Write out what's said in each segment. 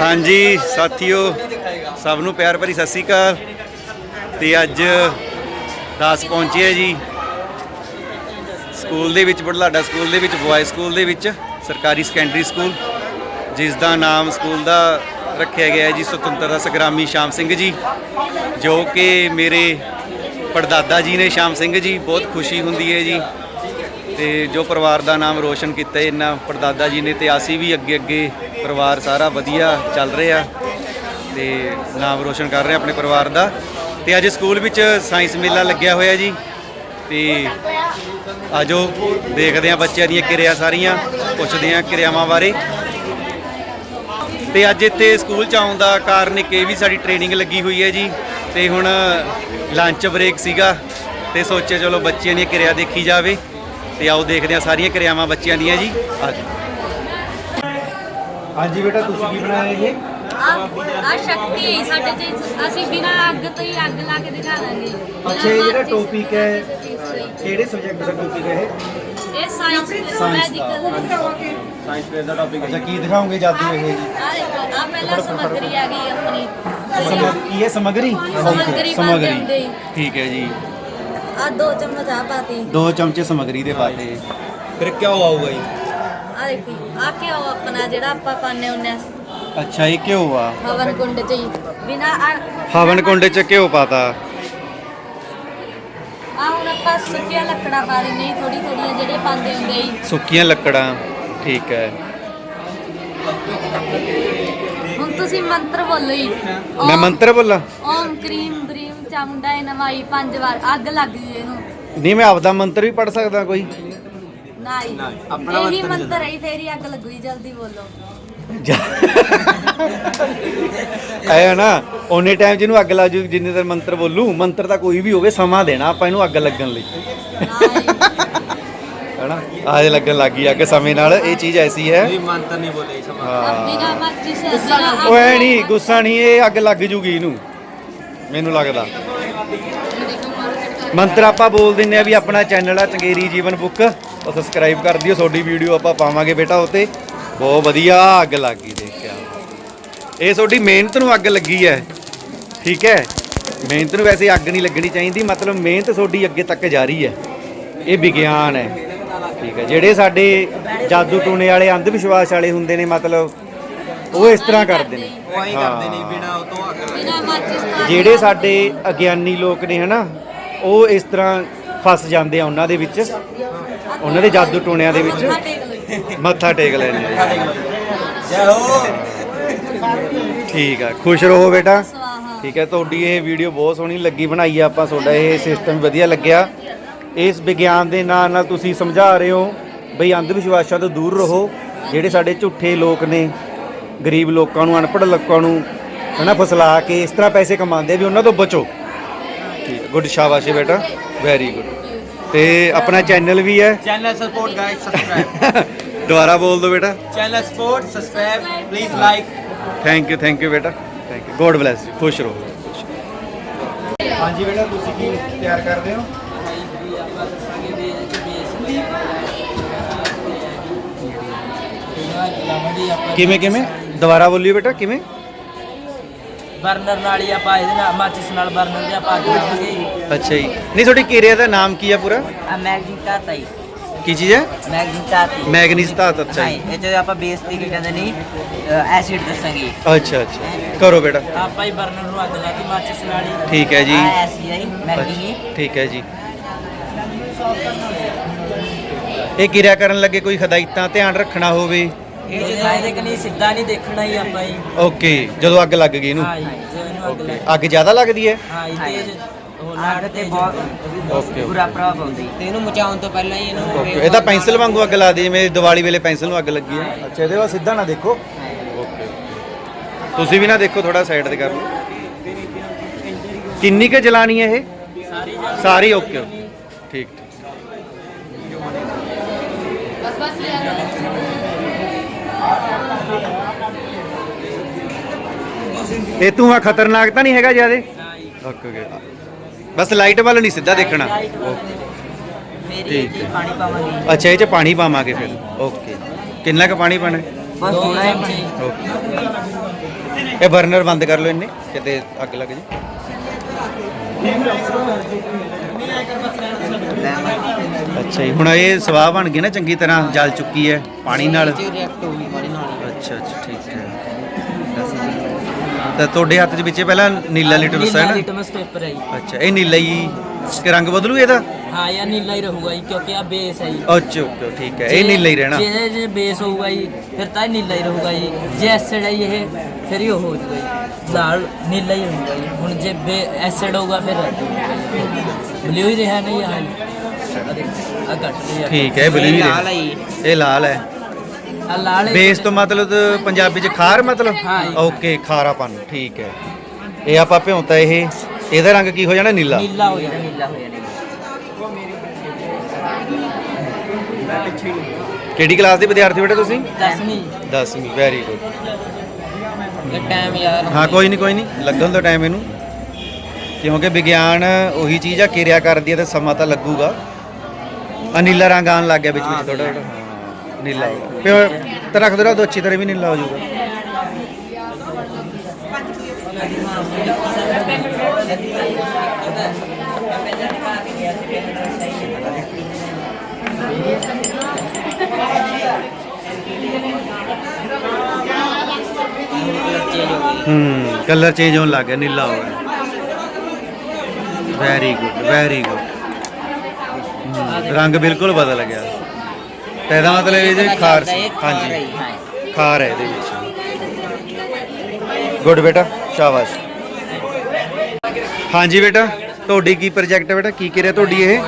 ਹਾਂਜੀ, ਸਾਥੀਓ, ਸਭ ਨੂੰ ਪਿਆਰ ਭਰੀ ਸਤਿ ਸ੍ਰੀ ਅਕਾਲ। ਤੇ ਅੱਜ ਦਾਸ ਪਹੁੰਚੇ ਜੀ। ਸਕੂਲ ਦੇ ਵਿੱਚ, ਬੜਲਾਡਾ ਸਕੂਲ ਦੇ ਵਿੱਚ ਬॉय ਸਕੂਲ ਦੇ ਵਿੱਚ, ਸਰਕਾਰੀ ਸੈਕੰਡਰੀ ਸਕੂਲ ਜਿਸ ਦਾ ਨਾਮ ਸਕੂਲ ਦਾ ਰੱਖਿਆ ਗਿਆ ਹੈ ਜੀ, ਸੁਤੰਤਰਤਾ ਸੰਗਰਾਮੀ ਸ਼ਾਮ ਸਿੰਘ ਜੀ, ਜੋ ਕਿ ਮੇਰੇ ਪੜਦਾਦਾ ਜੀ ਨੇ, ਸ਼ਾਮ ਸਿੰਘ ਜੀ, ਬਹੁਤ ਖੁਸ਼ੀ ਹੁੰਦੀ ਹੈ ਜੀ। ਤੇ ਜੋ ਪਰਿਵਾਰ ਦਾ ਨਾਮ ਰੋਸ਼ਨ ਕੀਤਾ ਇਹਨਾਂ ਪੜਦਾਦਾ ਜੀ ਨੇ ਤੇ ਅਸੀਂ ਵੀ ਅੱਗੇ ਅੱਗੇ ਪਰਿਵਾਰ ਸਾਰਾ ਵਧੀਆ ਚੱਲ ਰਿਹਾ ਤੇ ਨਾਮ ਰੋਸ਼ਨ ਕਰ ਰਹੇ ਆਪਣੇ ਪਰਿਵਾਰ ਦਾ। ਤੇ ਅੱਜ ਸਕੂਲ ਵਿੱਚ ਸਾਇੰਸ ਮੇਲਾ ਲੱਗਿਆ ਹੋਇਆ ਜੀ ਤੇ ਆਜੋ ਦੇਖਦੇ ਆ ਬੱਚਿਆਂ ਦੀਆਂ ਕਿਰਿਆ ਸਾਰੀਆਂ, ਪੁੱਛਦੇ ਆ ਕਿਰਿਆਵਾਂ ਬਾਰੇ। ਤੇ ਅੱਜ ਇੱਥੇ ਸਕੂਲ ਚ ਆਉਣ ਦਾ ਕਾਰਨ ਇੱਕ ਇਹ ਵੀ ਸਾਡੀ ਟ੍ਰੇਨਿੰਗ ਲੱਗੀ ਹੋਈ ਹੈ ਜੀ ਤੇ ਹੁਣ ਲੰਚ ਬ੍ਰੇਕ ਸੀਗਾ ਤੇ ਸੋਚਿਆ ਚਲੋ ਬੱਚਿਆਂ ਦੀਆਂ ਕਿਰਿਆ ਦੇਖੀ ਜਾਵੇ। ਤੇ ਆਓ ਦੇਖਦੇ ਆ ਸਾਰੀਆਂ ਕਿਰਿਆਵਾਂ ਬੱਚਿਆਂ ਦੀਆਂ ਜੀ। ਆਜੋ ਹਾਂਜੀ ਬੇਟਾ ਤੁਸੀਂ ਕੀ ਬਣਾਇਆ ਇਹ ਆ ਸ਼ਕਤੀ ਹੈ ਸਾਡੇ ਚ। ਅਸੀਂ ਬਿਨਾਂ ਅੱਗ ਤੋਂ ਹੀ ਅੱਗ ਲਾ ਕੇ ਦਿਖਾ ਦਾਂਗੇ। ਅੱਛਾ ਇਹ ਜਿਹੜਾ ਟੌਪਿਕ ਹੈ ਕਿਹੜੇ ਸਬਜੈਕਟ ਦਾ ਟੌਪਿਕ ਹੈ ਇਹ? ਇਹ ਸਾਇੰਸ ਦਾ। ਸਾਇੰਸ ਫੇਅਰ ਦਾ ਟੌਪਿਕ ਅੱਛਾ ਕੀ ਦਿਖਾਓਗੇ ਜਾਦੂ ਇਹ? ਜੀ ਆ ਦੇਖੋ ਆ ਪਹਿਲਾਂ ਸਮੱਗਰੀ ਆ ਗਈ ਆਪਣੀ। ਸਮੱਗ- ਕੀ ਹੈ ਸਮਗਰੀ? ਹੁੰਦੇ ਹੀ। ਠੀਕ ਹੈ ਜੀ। ਆ ਦੋ ਚਮਚ ਆ ਪਾਤੀ ਦੋ। ਚਮਚੇ ਸਮਗਰੀ ਦੇ ਪਾਤੇ ਫਿਰ ਕਿਉਂ ਆਊਗਾ ਜੀ? ਆ ਦੇਖੀ ਆ ਕੀ ਹੋ ਆਪਣਾ ਜਿਹੜਾ ਆਪਾਂ ਪਾਣੇ ਹੁੰਨੇ ਆ। ਅੱਛਾ ਇਹ ਘਿਓ ਆ। ਹਵਨ ਕੁੰਡ ਚ ਹੀ। ਬਿਨਾਂ ਆ ਹਵਨ ਕੁੰਡ ਚ ਘਿਓ ਪਾਤਾ। ਆ ਹੁਣ ਆਪਾਂ ਸੁੱਕੀਆਂ ਲੱਕੜਾਂ ਪਾ ਦਿੰਦੇ ਹਾਂ ਥੋੜੀ ਥੋੜੀਆਂ ਜਿਹੜੇ ਪਾਉਂਦੇ ਹੁੰਦੇ ਹੀ ਸੁੱਕੀਆਂ ਲੱਕੜਾਂ ਠੀਕ ਹੈ। ਹੁਣ ਤੁਸੀਂ ਮੰਤਰ ਬੋਲੋ ਹੀ ਮੈਂ ਮੰਤਰ ਬੋਲਾਂ? ਓਮ ਕਰੀਮ ਬਰੀਮ ਚਾਮੁੰਡਾ ਇਹ ਨਵਾਈ ਪੰਜ ਵਾਰ ਅੱਗ ਲੱਗ ਗਈ ਇਹਨੂੰ। ਨਹੀਂ ਮੈਂ ਆਪਦਾ ਮੰਤਰ ਵੀ ਪੜ ਸਕਦਾ ਕੋਈ। ਨਾਈ। ਇਹੀ ਮੰਤਰ ਹੈ ਫੇਰ ਹੀ ਅੱਗ ਲੱਗੂਗੀ ਜਲਦੀ ਬੋਲੋ। ਆਇਆ ਨਾ ਉਹਨੇ ਟਾਈਮ ਜਿਹਨੂੰ ਅੱਗ ਲਾ ਜੂ ਜਿੰਨੇ ਦੇਰ ਮੰਤਰ ਬੋਲੂ ਮੰਤਰ ਤਾਂ ਕੋਈ ਵੀ ਹੋਵੇ ਸਮਾਂ ਦੇਣਾ ਆਪਾਂ ਇਹਨੂੰ ਅੱਗ ਲੱਗਣ ਲਈ। ਹੈਨਾ? ਆਜ ਲੱਗਣ ਲੱਗੀ ਅੱਗ ਸਮੇਂ ਨਾਲ ਇਹ ਚੀਜ਼ ਐਸੀ ਹੈ। ਮੰਤਰ ਨਹੀਂ ਬੋਲੇ ਸਮਾਂ। ਬਿਨਾ ਅੱਗ ਓਏ ਨਹੀਂ ਗੁੱਸਾ ਨਹੀਂ ਇਹ ਅੱਗ ਲੱਗ ਜੂਗੀ ਇਹਨੂੰ। ਮੈਨੂੰ ਲੱਗਦਾ। ਮੰਤਰ ਆਪਾਂ ਬੋਲ ਦਿੰਨੇ ਆ ਵੀ ਆਪਣਾ ਚੈਨਲ ਆ, ਚੰਗੇਰੀ ਜੀਵਨ ਬੁੱਕ ਉਹ ਸਬਸਕ੍ਰਾਈਬ ਕਰ ਦਿਓ, ਤੁਹਾਡੀ ਵੀਡੀਓ ਆਪਾਂ ਪਾਵਾਂਗੇ ਬੇਟਾ ਉਤੇ। ਬਹੁਤ ਵਧੀਆ, ਅੱਗ ਲੱਗ ਗਈ ਦੇਖਿਆ ਇਹ ਤੁਹਾਡੀ ਮਿਹਨਤ ਨੂੰ ਅੱਗ ਲੱਗੀ ਹੈ। ਠੀਕ ਹੈ? ਮਿਹਨਤ ਨੂੰ ਵੈਸੇ ਅੱਗ ਨਹੀਂ ਲੱਗਣੀ ਚਾਹੀਦੀ, ਮਤਲਬ ਮਿਹਨਤ ਤੁਹਾਡੀ ਅੱਗੇ ਤੱਕ ਜਾਰੀ ਹੈ। ਇਹ ਵਿਗਿਆਨ ਹੈ। ਠੀਕ ਹੈ? ਜਿਹੜੇ ਸਾਡੇ ਜਾਦੂ ਟੂਣੇ ਵਾਲੇ, ਅੰਧ ਵਿਸ਼ਵਾਸ ਵਾਲੇ ਹੁੰਦੇ ਨੇ, ਮਤਲਬ ਉਹ ਇਸ ਤਰ੍ਹਾਂ ਕਰਦੇ ਨੇ। ਉਹ ਆਈ ਕਰਦੇ ਨਹੀਂ ਬਿਨਾ ਉਹ ਤੋਂ ਅੱਗ ਬਿਨਾ ਮਾਚਿਸ ਜਿਹੜੇ ਸਾਡੇ ਅਗਿਆਨੀ ਲੋਕ ਨੇ ਹਨਾ ਉਹ ਇਸ ਤਰ੍ਹਾਂ ਫਸ ਜਾਂਦੇ ਆ ਉਹਨਾਂ ਦੇ ਵਿੱਚ। ਉਹਨਾਂ ਦੇ ਜਾਦੂ ਟੂਣਿਆਂ ਦੇ ਵਿੱਚ। ਮੱਥਾ ਟੇਕ ਆ ਜੈ। ਹੋ। ਠੀਕ ਆ ਖੁਸ਼ ਰਹੋ ਬੇਟਾ। ਠੀਕ ਹੈ ਤੁਹਾਡੀ ਇਹ ਵੀਡੀਓ ਬਹੁਤ ਸੋਹਣੀ ਲੱਗੀ ਬਣਾਈ ਆ ਆਪਾਂ ਤੁਹਾਡਾ ਇਹ ਸਿਸਟਮ ਵਧੀਆ ਲੱਗਿਆ। ਇਸ ਵਿਗਿਆਨ ਦੇ ਨਾਲ ਨਾਲ ਤੁਸੀਂ ਸਮਝਾ ਰਹੇ ਹੋ ਬਈ ਅੰਧ ਵਿਸ਼ਵਾਸਾਂ ਤੋਂ ਦੂਰ ਰਹੋ। ਜਿਹੜੇ ਸਾਡੇ ਝੂਠੇ ਲੋਕ ਨੇ ਗਰੀਬ ਲੋਕਾਂ ਨੂੰ ਅਨਪੜ੍ਹ ਲੋਕਾਂ ਨੂੰ ਹਨਾ ਫਸਲਾ ਕੇ ਇਸ ਤਰ੍ਹਾਂ ਪੈਸੇ ਕਮਾਉਂਦੇ ਵੀ ਉਹਨਾਂ ਤੋਂ ਬਚੋ। ਠੀਕ। ਗੁੱਡ ਸ਼ਾਬਾਸ਼ ਬੇਟਾ ਵੈਰੀ ਗੁੱਡ ਤੇ ਆਪਣਾ ਚੈਨਲ ਵੀ ਹੈ। ਚੈਨਲ ਸਪੋਰਟ ਗਾਇਸ ਸਬਸਕ੍ਰਾਈਬ ਦੁਬਾਰਾ ਬੋਲ ਦਿਓ ਬੇਟਾ। Channel support subscribe please like thank you thank you ਬੇਟਾ। Thank you God bless you ਖੁਸ਼ ਰਹੋ। ਹਾਂਜੀ ਬੇਟਾ ਤੁਸੀਂ ਕੀ ਤਿਆਰ ਕਰਦੇ ਹੋ? ਕਿਵੇਂ ਕਿਵੇਂ? ਦੁਬਾਰਾ ਬੋਲਿਓ ਬੇਟਾ ਕਿਵੇਂ? ਬਰਨਰ ਨਾਲ ਹੀ ਆਪਾਂ ਇਹਦੇ ਨਾਲ ਮਾਚਿਸ ਨਾਲ ਬਰਨਰ ਦੇ ਆਪਾਂ ਅੱਗ ਲਾਵਾਂਗੇ। ਅੱਛਾ ਜੀ। ਨਹੀਂ ਤੁਹਾਡੀ ਕਿਰਿਆ ਦਾ ਨਾਮ ਕੀ ਆ ਪੂਰਾ? ਆ ਮੈਗਜ਼ੀਨ ਹੀ ਕੀ ਚੀਜ਼ ਹੈ? ਮੈਗਜ਼ੀਨ ਤਾਤੀ ਮੈਗਨੀਜ਼ ਧਾਤ ਅੱਛਾ ਜੀ। ਇਹ ਚ ਆਪਾਂ ਬੇਸ ਤੇ ਕੀ ਕਹਿੰਦੇ ਨਹੀਂ ਐਸਿਡ ਦੱਸਾਂਗੇ। ਅੱਛਾ ਅੱਛਾ। ਕਰੋ ਬੇਟਾ। ਆਪਾਂ ਹੀ ਬਰਨਰ ਨੂੰ ਅੱਗ ਲਾਤੀ ਮਾਚਿਸ ਨਾਲ ਹੀ ਠੀਕ ਹੈ ਜੀ। ਐਸੀ ਹੈ ਮੈਗਜ਼ੀਨ ਹੀ। ਠੀਕ ਹੈ ਜੀ। ਇਹ ਕਿਰਿਆ ਕਰਨ ਲੱਗੇ ਕੋਈ ਹਦਾਇਤਾਂ ਧਿਆਨ ਰੱਖਣਾ ਹੋਵੇ। ਇਹ ਜੇ ਫਾਇਦੇ ਕਿ ਨਹੀਂ ਸਿੱਧਾ ਨਹੀਂ ਦੇਖਣਾ ਹੀ ਆਪਾਂ ਹੀ ਓਕੇ ਜਦੋਂ ਅੱਗ ਲੱਗ ਗਈ ਇਹਨੂੰ? ਹਾਂ ਜੀ ਜੇ ਇਹਨੂੰ ਅੱਗ ਲੱਗ ਅੱਗ ਜ਼ਿਆਦਾ ਲੱਗਦੀ ਹੈ? ਹਾਂ ਜੀ ਤੇਜ਼ ਉਹ ਲੱਗ ਤੇ ਬਹੁਤ ਓਕੇ ਬੁਰਾ ਪ੍ਰਭਾਵ ਪਾਉਂਦੀ ਤੇ ਇਹਨੂੰ ਮਚਾਉਣ ਤੋਂ ਪਹਿਲਾਂ ਹੀ ਇਹਨੂੰ ਓਕੇ ਇਹ ਤਾਂ ਪੈਨਸਲ ਵਾਂਗੂ ਅੱਗ ਲਾ ਦੇ ਜਿਵੇਂ ਦੀਵਾਲੀ ਵੇਲੇ ਪੈਨਸਲ ਨੂੰ ਅੱਗ ਲੱਗੀ ਹੈ। ਅੱਛਾ ਇਹਦੇ ਬਾਅਦ ਸਿੱਧਾ ਨਾ ਦੇਖੋ। ਓਕੇ ਤੁਸੀਂ ਵੀ ਨਾ ਦੇਖੋ ਥੋੜਾ ਸਾਈਡ ਤੇ ਕਰ ਲਓ। ਕਿੰਨੀ ਕੁ ਜਲਾਣੀ ਹੈ ਇਹ? ਸਾਰੀ ਓਕੇ ਓਕੇ। ਠੀਕ ਠੀਕ। ਇਹ ਧੂਆਂ ਖਤਰਨਾਕ ਤਾਂ ਨਹੀਂ ਹੈਗਾ ਜਿਆਦੇ? ਓਕੇ ਓਕੇ ਬਸ ਲਾਈਟ ਵੱਲ ਨਹੀਂ ਸਿੱਧਾ ਦੇਖਣਾ। ਓਕੇ ਹੈ। ਪਾਣੀ ਪਾਵਾਂਗੇ। ਅੱਛਾ ਇਹ ਚ ਪਾਣੀ ਪਾਵਾਂਗੇ ਫਿਰ। ਓਕੇ ਕਿੰਨਾ ਕੁ ਪਾਣੀ ਪਾਣਾ? ਬਸ ਥੋੜਾ ਜਿਹਾ ਇਹ ਬਰਨਰ ਬੰਦ ਕਰ ਲਓ ਇੰਨੇ ਕਿਤੇ ਅੱਗ ਲੱਗ ਜੇ। ਅੱਛਾ ਜੀ ਹੁਣ ਇਹ ਸਵਾਹ ਬਣ ਗਈ ਨਾ ਚੰਗੀ ਤਰ੍ਹਾਂ ਜਲ ਚੁੱਕੀ ਹੈ ਪਾਣੀ ਨਾਲ। ਰਿਐਕਟ ਹੋ ਗਈ ਪਾਣੀ ਨਾਲ। ਅੱਛਾ ਅੱਛਾ ਠੀਕ ਹੈ। ਤਾਂ ਤੁਹਾਡੇ ਹੱਥ ਵਿੱਚੇ ਪਹਿਲਾਂ ਨੀਲਾ ਲਿਟਮਸ ਹੈ ਨਾ? ਲਿਟਮਸ ਪੇਪਰ ਹੈ ਜੀ। ਅੱਛਾ ਇਹ ਨੀਲਾ ਹੀ ਕਿ ਰੰਗ ਬਦਲੂ ਇਹਦਾ? ਹਾਂ ਯਾਰ ਨੀਲਾ ਹੀ ਰਹੂਗਾ ਜੀ ਕਿਉਂਕਿ ਆ ਬੇਸ ਹੈ ਜੀ। ਅੱਛਾ ਓਕੇ ਠੀਕ ਹੈ ਇਹ ਨੀਲਾ ਹੀ ਰਹਿਣਾ। ਜੇ ਜੇ ਬੇਸ ਹੋਊਗਾ ਜੀ ਫਿਰ ਤਾਂ ਇਹ ਨੀਲਾ ਹੀ ਰਹੂਗਾ ਜੀ। ਜੇ ਐਸਿਡ ਹੈ ਜੀ ਇਹ ਫਿਰ ਹੀ ਉਹ ਹੋ ਜਾਊਗਾ ਜੀ। ਲਾਲ ਨੀਲਾ ਹੀ ਰਹੂਗਾ ਜੀ। ਹੁਣ ਜੇ ਐਸਿਡ ਹੋਊਗਾ ਫਿਰ ਬਲੂ ਹੀ ਰਿਹਾ ਨਹੀਂ ਆ ਆ ਘੱਟ ਰਿਹਾ ਠੀਕ ਹੈ ਇਹ ਬਲੂ ਲਾਲ ਰਹਿਣਾ ਹੈ ਜੀ। ਇਹ ਲਾਲ ਹੈ। ਆ ਲਾਲ ਹੈ। ਬੇਸ ਤੋਂ ਮਤਲਬ ਪੰਜਾਬੀ 'ਚ ਖਾਰ ਮਤਲਬ? ਹਾਂ ਜੀ। ਓਕੇ ਖਾਰਾਪਨ ਠੀਕ ਹੈ। ਇਹ ਆਪਾਂ ਭਿਉਂਤਾ ਇਹ। ਇਹਦਾ ਰੰਗ ਕੀ ਹੋ ਜਾਣਾ? ਨੀਲਾ। ਨੀਲਾ ਹੋ ਜਾਣਾ ਨੀਲਾ ਹੋ ਜਾਣਾ। ਕਿਹੜੀ ਕਲਾਸ ਦੇ ਵਿਦਿਆਰਥੀ ਬੇਟੇ ਤੁਸੀਂ? ਦਸਵੀਂ। 10ਵੀਂ ਵੈਰੀ ਗੁੱਡ ਇਹ ਟਾਈਮ ਯਾਰ ਹਾਂ ਕੋਈ ਨਹੀਂ ਕੋਈ ਨਹੀਂ ਲੱਗਣ ਦਾ ਟਾਈਮ ਇਹਨੂੰ। ਕਿਉਂਕਿ ਵਿਗਿਆਨ ਉਹੀ ਚੀਜ਼ ਆ ਕਿਰਿਆ ਕਰਦੀ ਹੈ ਤੇ ਸਮਾਂ ਤਾਂ ਲੱਗੂਗਾ। ਆ ਨੀਲਾ ਰੰਗ ਆਉਣ ਲੱਗ ਗਿਆ ਵਿੱਚ ਵਿੱਚ ਥੋੜਾ ਥੋੜਾ ਹਾਂ। ਨੀਲਾ ਹੋ ਗਿਆ। ਪਿਓ ਤਾਂ ਰੱਖ ਦੋ ਤਾਂ ਅੱਛੀ ਤਰ੍ਹਾਂ ਵੀ ਨੀਲਾ ਹੋ ਜਾਊਗਾ। ਹੂੰ ਕਲਰ ਚੇਂਜ ਹੋਣ ਲੱਗ ਗਿਆ ਨੀਲਾ ਹੋ ਗਿਆ। ਵੈਰੀ ਗੁੱਡ ਵੈਰੀ ਗੁੱਡ ਰੰਗ ਬਿਲਕੁਲ ਬਦਲ ਗਿਆ। ਤੇ ਇਹਦਾ ਮਤਲਬ ਇਹ ਜੇ ਖਾਰ ਸੀ। ਹਾਂਜੀ। ਖਾਰ ਹੈ ਇਹਦੇ ਵਿੱਚ। ਗੁੱਡ ਬੇਟਾ ਸ਼ਾਬਾਸ਼। ਹਾਂਜੀ ਬੇਟਾ ਤੁਹਾਡੀ ਕੀ ਪ੍ਰੋਜੈਕਟ ਹੈ ਬੇਟਾ? ਕੀ ਕਰਿਆ ਤੁਹਾਡੀ ਇਹ?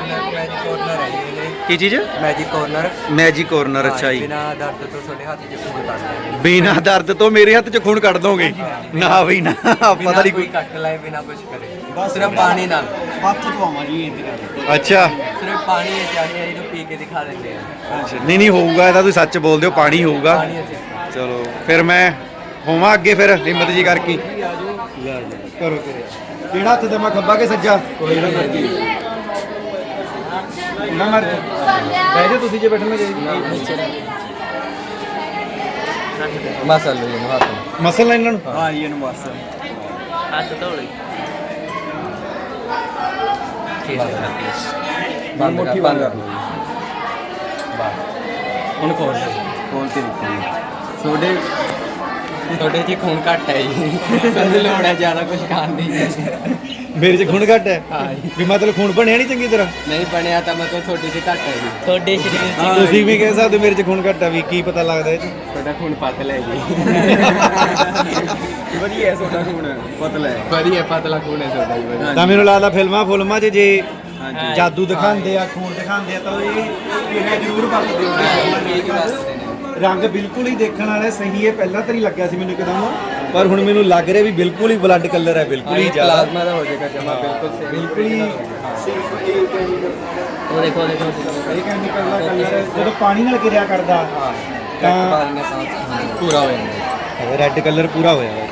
ਕੀ ਚੀਜ਼? ਮੈਜਿਕ ਕਾਰਨਰ ਮੈਜਿਕ ਕਾਰਨਰ ਅੱਛਾ ਜੀ। ਬਿਨਾ ਦਰਦ ਤੋਂ ਤੁਹਾਡੇ ਹੱਥ 'ਚ ਫੂਡ ਕੱਢ ਲੈਣਗੇ। ਬਿਨਾ ਦਰਦ ਤੋਂ ਮੇਰੇ ਹੱਥ 'ਚ ਖੂਨ ਕੱਢ ਦੋਗੇ? ਨਾ ਬਈ ਨਾ ਪਤਾ ਨਹੀਂ ਕੋਈ ਕੱਟ ਲਾਏ ਬਿਨਾ ਕੁਝ ਕਰੇ। ਸਿਰਫ ਪਾਣੀ ਨਾਲ। ਹੱਥ ਧੋਵਾਂ ਜੀ ਇਹ ਅੱਛਾ। ਸਿਰਫ ਪਾਣੀ ਇਹ ਚਾਹੀਏ ਇਹਨੂੰ ਪੀ ਕੇ ਦਿਖਾ ਦਿੰਦੇ ਆ। ਨਹੀਂ ਨਹੀਂ ਹੋਊਗਾ ਇਹਦਾ ਤੁਸੀਂ ਸੱਚ ਬੋਲਦੇ ਹੋ ਪਾਣੀ ਹੋਊਗਾ। ਪਾਣੀ ਅਸੀਂ ਚਲੋ ਫਿਰ ਮੈਂ ਹੋਵਾਂ ਅੱਗੇ ਫਿਰ ਹਿੰਮਤ ਜੀ ਕਰਕੇ। ਕਰੋ ਕਰੇ। ਕਿਹੜਾ ਹੱਥ ਤੇ ਮੈਂ ਖੱਬਾ ਕੇ ਸੱਜਾ? ਕੋਈ ਨਾ ਮਰਜ਼ੀ। ਨਾ ਮਰਜ਼ੀ। ਬਹਿ ਜਾ ਤੁਸੀਂ ਜੇ ਬੈਠਣਾ ਚਾਹੀਦਾ ਮਸਲ ਲਓ ਇਹਨੂੰ ਹੱਥ ਮਸਲ ਇਹਨਾਂ ਨੂੰ? ਹਾਂ ਜੀ ਇਹਨੂੰ ਬਸ ਹੱਥ ਧੋ ਲਈ। ਬੰਦ ਮੁੱਠੀ ਬੰਦ ਕਰ। ਲਓ ਹੁਣ ਖੋਲ ਲਓ ਖੋਲ ਕੇ ਦੇਖੋ ਤੁਹਾਡੇ ਤੁਹਾਡੇ 'ਚ ਖੂਨ ਘੱਟ ਹੈ ਜੀ। ਸਾਨੂੰ ਲੋੜ ਹੈ ਜ਼ਿਆਦਾ ਕੁਝ ਖਾਣ ਦੀ। ਮੇਰੇ 'ਚ ਖੂਨ ਘੱਟ ਹੈ? ਹਾਂ ਜੀ। ਵੀ ਮਤਲਬ ਖੂਨ ਬਣਿਆ ਨਹੀਂ ਚੰਗੀ ਤਰ੍ਹਾਂ? ਨਹੀਂ ਬਣਿਆ ਤਾਂ ਮਤਲਬ ਤੁਹਾਡੇ 'ਚ ਘੱਟ ਹੈ ਜੀ। ਤੁਹਾਡੇ ਸਰੀਰ 'ਚ ਹਾਂ। ਤੁਸੀਂ ਵੀ ਕਹਿ ਸਕਦੇ ਹੋ ਮੇਰੇ 'ਚ ਖੂਨ ਘੱਟ ਹੈ ਵੀ ਕੀ ਪਤਾ ਲੱਗਦਾ ਇਹ 'ਚ? ਤੁਹਾਡਾ ਖੂਨ ਪਤਲਾ ਹੈ ਜੀ। ਵਧੀਆ ਹੈ ਤੁਹਾਡਾ ਖੂਨ। ਪਤਲਾ ਹੈ। ਵਧੀਆ ਪਤਲਾ ਖੂਨ ਹੈ ਤੁਹਾਡਾ ਜੀ ਵਧੀਆ। ਤਾਂ ਮੈਨੂੰ ਲੱਗਦਾ ਫਿਲਮਾਂ ਫੁਲਮਾਂ 'ਚ ਜੇ। ਜਾਦੂ ਦਿਖਾਉਂਦੇ ਆ ਖੂਨ ਦਿਖਾਉਂਦੇ ਆ ਤਾਂ ਇਹ ਇਹ ਜ਼ਰੂਰ ਵਰਤਦੇ ਹੋਣਗੇ ਰੰਗ ਬਿਲਕੁਲ ਹੀ ਦੇਖਣ ਵਾਲਾ ਸਹੀ ਹੈ। ਪਹਿਲਾਂ ਤਾਂ ਨਹੀਂ ਲੱਗਿਆ ਸੀ ਮੈਨੂੰ ਇੱਕਦਮ। ਪਰ ਹੁਣ ਮੈਨੂੰ ਲੱਗ ਰਿਹਾ ਵੀ ਬਿਲਕੁਲ ਹੀ ਬਲੱਡ ਕਲਰ ਹੈ ਬਿਲਕੁਲ ਹੀ ਜ਼ਿਆਦਾ। ਪਲਾਜ਼ਮਾ ਦਾ ਹੋ ਜਾਏਗਾ ਜਮਾ ਬਿਲਕੁਲ ਸਹੀ। ਬਿਲਕੁਲ ਹੀ ਉਹ ਦੇਖੋ ਦੇਖੋ। ਇਹ ਕੈਮੀਕਲ ਦਾ ਕਲਰ ਜਦੋਂ ਪਾਣੀ ਨਾਲ ਕਿਰਿਆ ਕਰਦਾ ਤਾਂ ਤਾਂ ਪੂਰਾ ਹੋ ਜਾਂਦਾ। ਰੈੱਡ ਕਲਰ ਪੂਰਾ ਹੋਇਆ ਹੈ।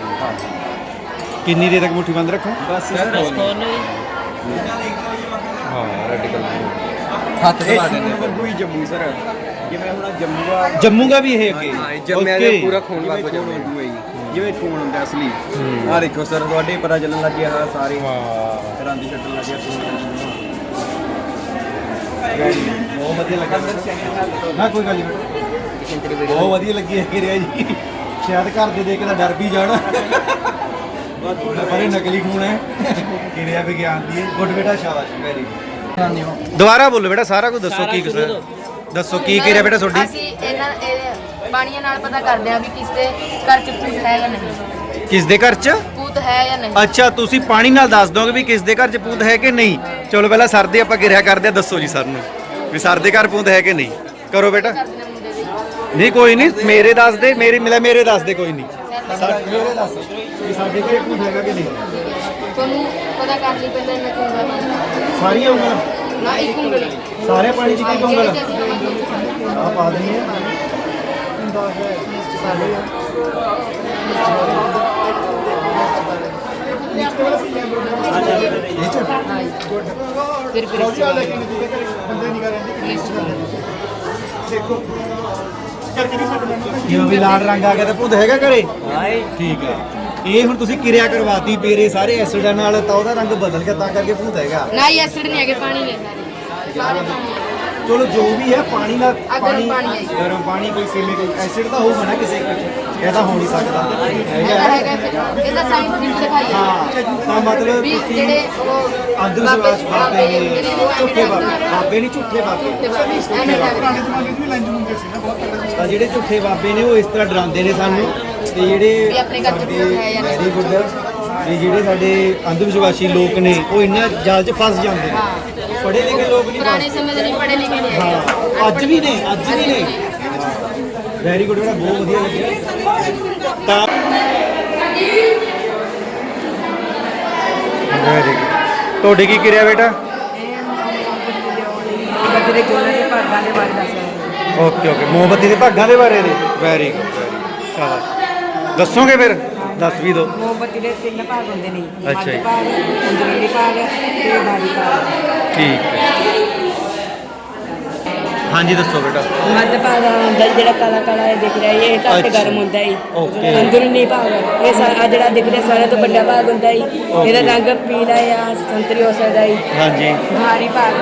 ਕਿੰਨੀ ਦੇਰ ਤੱਕ ਮੁੱਠੀ ਬੰਦ ਰੱਖਾਂ? ਬਸ ਲਓ ਜੀ। ਹਾਂ। ਰੈੱਡ ਕਲਰ ਹੱਥ ਦਬਾ ਦਿੰਦੇ ਕੋਈ ਜੰਮੂ ਸਰ। ਜਿਵੇਂ ਹੁਣ ਜੰਮੂ ਆ ਜੰਮੂ ਦਾ ਵੀ ਇਹ ਅੱਗੇ? ਹਾਂ ਜੰਮਿਆ Okay. ਦੇ ਪੂਰਾ ਖੂਨ ਲੱਗ ਜਾਂਦਾ ਜਿਵੇਂ ਖੂਨ ਹੁੰਦਾ ਅਸਲੀ। ਆ ਦੇਖੋ ਸਰ ਤੁਹਾਡੇ ਪਤਾ ਚੱਲਣ ਲੱਗਿਆ ਹਾਂ ਸਾਰੇ ਹਾਂ ਤਰ੍ਹਾਂ ਦੀ ਛੱਡਣ ਲੱਗਿਆ ਖੂਨ ਬਹੁਤ ਵਧੀਆ ਲੱਗਾ ਨਾ ਕੋਈ ਗੱਲ ਨਹੀਂ ਬਹੁਤ ਵਧੀਆ ਲੱਗੀ ਹੈ ਕਿਰਿਆ ਜੀ। ਸ਼ਾਇਦ ਘਰ ਦੇ ਦੇਖ ਕੇ ਤਾਂ ਡਰ ਵੀ ਜਾਣਾ। ਪਰ ਇਹ ਨਕਲੀ ਖੂਨ ਹੈ। ਕਿਰਿਆ ਵਿਗਿਆਨ ਦੀ ਹੈ। ਗੁੱਡ ਬੇਟਾ ਸ਼ਾਬਾਸ਼ ਵੈਰੀ ਦੁਬਾਰਾ ਬੋਲੋ ਬੇਟਾ ਸਾਰਾ ਕੁਝ ਦੱਸੋ ਕੀ ਤੋਂ। ਦੱਸੋ। ਕੀ ਕਿਰਿਆ ਬੇਟਾ ਤੁਹਾਡੀ? ਅਸੀਂ ਇਹਨਾਂ ਇਹ ਪਾਣੀਆਂ ਨਾਲ ਪਤਾ ਕਰਦੇ ਆ ਵੀ ਕਿਸ ਦੇ ਘਰ ਚ ਭੂਤ ਹੈ ਜਾਂ ਨਹੀਂ। ਕਿਸ ਦੇ ਘਰ 'ਚ? ਭੂਤ ਹੈ ਜਾਂ ਨਹੀਂ। ਅੱਛਾ ਤੁਸੀਂ ਪਾਣੀ ਨਾਲ ਦੱਸ ਦੋਗੇ ਵੀ ਕਿਸ ਦੇ ਘਰ 'ਚ ਪੂਤ ਹੈ ਕਿ ਨਹੀਂ? ਚਲੋ ਪਹਿਲਾਂ ਸਰ ਦੇ ਆਪਾਂ ਕਿਰਿਆ ਕਰਦੇ ਆ ਦੱਸੋ ਜੀ ਸਰ ਨੂੰ ਵੀ ਸਰ ਦੇ ਘਰ ਪੂਤ ਹੈ ਕਿ ਨਹੀਂ? ਕਰੋ ਬੇਟਾ। ਨਹੀਂ ਕੋਈ ਨਹੀਂ ਮੇਰੇ ਦੱਸ ਦੇ ਮੇਰੇ ਮਿਲਿਆ ਮੇਰੇ ਦੱਸ ਦੇ ਕੋਈ ਨਹੀਂ। ਸਰ ਮੇਰੇ ਦੱਸ ਵੀ ਸਾਡੇ ਘਰੇ ਪੂਤ ਹੈਗਾ ਕਿ ਨਹੀਂ? ਤੁਹਾਨੂੰ ਪਤਾ ਕਰ ਲਈ ਪਹਿਲਾਂ ਇਹਨਾਂ ਉਂਗਲ ਸਾਰੀਆਂ ਉਂਗਲਾਂ। ਨਾ ਇੱਕ ਉਂਗਲ। ਸਾਰੇ ਪਾਣੀ 'ਚ ਕੀ ਉਂਗਲ। ਜਿਹੜੇ ਅਸੀਂ ਪਾਉਂਦੇ ਆ। ਪਾ ਦਈਏ ਫਿਰ ਫਿਰ ਇਸ ਬੰਦੇ ਨਹੀਂ ਕਰਾਂਗੇ ਜਿਵੇਂ ਵੀ ਲਾਲ ਰੰਗ ਆ ਗਿਆ ਤਾਂ ਭੂਤ ਹੈਗਾ ਘਰੇ? ਠੀਕ ਹੈ। ਇਹ ਹੁਣ ਤੁਸੀਂ ਕਿਰਿਆ ਕਰਵਾਤੀ ਮੇਰੇ ਸਾਰੇ ਐਸਿਡਾਂ ਨਾਲ ਤਾਂ ਉਹਦਾ ਰੰਗ ਬਦਲ ਗਿਆ ਤਾਂ ਕਰਕੇ ਭੂਤ ਹੈਗਾ। ਨਾ ਹੀ ਐਸਿਡ ਨਹੀਂ ਹੈਗੇ ਪਾਣੀ ਨੇ ਸਾਰੇ ਚਲੋ ਜੋ ਵੀ ਹੈ ਪਾਣੀ ਨਾਲ ਪਾਣੀ ਹੈ। ਗਰਮ ਪਾਣੀ ਕੋਈ ਕੈਮੀਕਲ ਐਸਿਡ ਤਾਂ ਹੋਊਗਾ ਨਾ ਕਿਸੇ ਇੱਕ ਇਹ ਤਾਂ ਹੋ ਨਹੀਂ ਸਕਦਾ। ਇਹਦਾ ਹੈਗਾ ਹੈਗਾ। ਫਿਰ ਇਹਦਾ ਸਾਇੰਸ ਦਿਖਾਈਏ ਹਾਂ। ਤਾਂ ਮਤਲਬ ਵੀ ਤੁਸੀਂ ਜਿਹੜੇ ਉਹ ਅੰਧ ਵਿਸ਼ਵਾਸ ਬਾਬੇ ਨੇ ਝੂਠੇ ਬਾਬੇ ਬਾਬੇ। ਨਹੀਂ ਝੂਠੇ ਬਾਬੇ। ਤੇ ਜਿਹੜੇ ਝੂਠੇ ਬਾਬੇ ਨੇ ਉਹ ਇਸ ਤਰ੍ਹਾਂ ਡਰਾਉਂਦੇ ਨੇ ਸਾਨੂੰ। ਤੇ ਜਿਹੜੇ ਆਪਣੇ ਘਰ ਚ ਹੈ ਤੇ ਜਿਹੜੇ ਸਾਡੇ ਅੰਧ ਵਿਸ਼ਵਾਸੀ ਲੋਕ ਨੇ ਉਹ ਇੰਨਾ ਜਾਲ 'ਚ ਫਸ ਜਾਂਦੇ ਨੇ। ਹਾਂ। ਪੜ੍ਹੇ ਲਿਖੇ ਲੋਕ ਨਹੀਂ ਪੁਰਾਣੇ ਸਮੇਂ ਦੇ ਨਹੀਂ ਪੜ੍ਹੇ ਲਿਖੇ ਨਹੀਂ ਹੈਗੇ ਹਾਂ ਅੱਜ ਵੀ ਨੇ ਅੱਜ ਵੀ ਨੇ। ਵੈਰੀ ਗੁੱਡ ਬੇਟਾ ਬਹੁਤ ਵਧੀਆ ਲੱਗਿਆ। ਤਾਂ ਵੈਰੀ ਗੁੱਡ ਤੁਹਾਡੀ ਕੀ ਕਿਰਿਆ ਬੇਟਾ? ਦੇ ਭਾਗਾਂ ਦੇ ਬਾਰੇ ਓਕੇ ਓਕੇ ਮੋਮਬੱਤੀ ਦੇ ਭਾਗਾਂ ਦੇ ਬਾਰੇ ਦੇ ਵੈਰੀ ਗੁੱਡ ਵੈਰੀ ਸ਼ਾਬਾਸ਼ ਦੱਸੋਗੇ ਫਿਰ? ਦੱਸ ਵੀ ਦਿਓ। ਮੋਮਬੱਤੀ ਦੇ ਤਿੰਨ ਭਾਗ ਹੁੰਦੇ ਨੇ। ਅੱਛਾ ਜੀ। ਮੱਧ ਭਾਗ ਅੰਦਰੂਨੀ ਭਾਗ ਤੇ ਬਾਹਰੀ ਭਾਗ। ਠੀਕ ਹੈ। ਹਾਂਜੀ ਦੱਸੋ ਬੇਟਾ। ਮੱਧ ਭਾਗ ਹੁੰਦਾ ਜੀ, ਜਿਹੜਾ ਕਾਲਾ ਕਾਲਾ ਇਹ ਦਿਖ ਰਿਹਾ ਇਹ ਘੱਟ ਅੱਛਾ। ਗਰਮ ਹੁੰਦਾ ਹੈ ਓਕੇ। ਅੰਦਰੂਨੀ ਭਾਗ ਇਹ ਸਾਰਾ ਜਿਹੜਾ ਦਿਖ ਰਿਹਾ ਸਾਰਿਆਂ ਤੋਂ ਵੱਡਾ ਭਾਗ ਹੁੰਦਾ ਹੈ ਇਹਦਾ ਰੰਗ ਪੀਲਾ ਜਾਂ ਸੰਤਰੀ ਹੋ ਸਕਦਾ ਹੈ ਹਾਂਜੀ। ਬਾਹਰੀ ਭਾਗ।